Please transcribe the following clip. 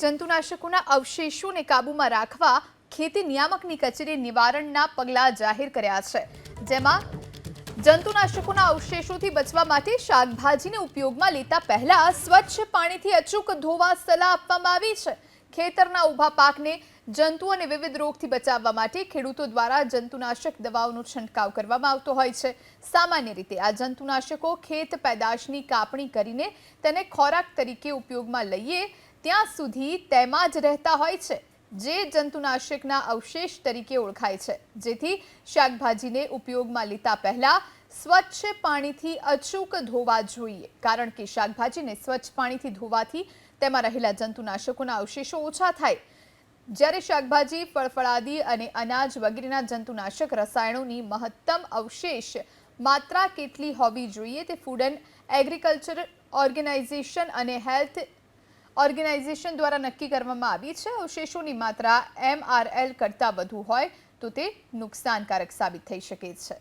જંતુનાશકોના અવશેષોને કાબૂમાં રાખવા ખેતી નિયામકની કચેરી નિવારણના પગલાં જાહેર કર્યા છે. જેમાં જંતુનાશકોના અવશેષોથી બચવા માટે શાકભાજીને ઉપયોગમાં લેતા પહેલા સ્વચ્છ પાણીથી અચૂક ધોવા સલાહ આપવામાં આવી છે. ખેતરના ઊભા પાકને જંતુ અને વિવિધ રોગથી બચાવવા માટે ખેડૂતો દ્વારા જંતુનાશક દવાઓનો છંટકાવ કરવામાં આવતો હોય છે. સામાન્ય રીતે આ જંતુનાશકો ખેત પેદાશની કાપણી કરીને તેને ખોરાક તરીકે ઉપયોગમાં લઈએ ત્યાં સુધી તેમાં જ રહેતા હોય છે, જે જંતુનાશકના અવશેષ તરીકે ઓળખાય છે. જેથી શાકભાજીને ઉપયોગમાં લેતા પહેલા સ્વચ્છ પાણીથી અચૂક ધોવા જોઈએ, કારણ કે શાકભાજીને સ્વચ્છ પાણીથી ધોવાથી તેમાં રહેલા જંતુનાશકોના અવશેષો ઓછા થાય. જ્યારે શાકભાજી ફળફળાદી અને અનાજ વગેરેના જંતુનાશક રસાયણોની મહત્તમ અવશેષ માત્રા કેટલી હોવી જોઈએ તે ફૂડ એન્ડ એગ્રીકલ્ચર ઓર્ગેનાઇઝેશન અને હેલ્થ ઓર્ગેનાઇઝેશન દ્વારા નક્કી કરવામાં આવી છે. અવશેષોની માત્રા એમઆરએલ કરતાં વધુ હોય તો તે નુકસાનકારક સાબિત થઈ શકે છે.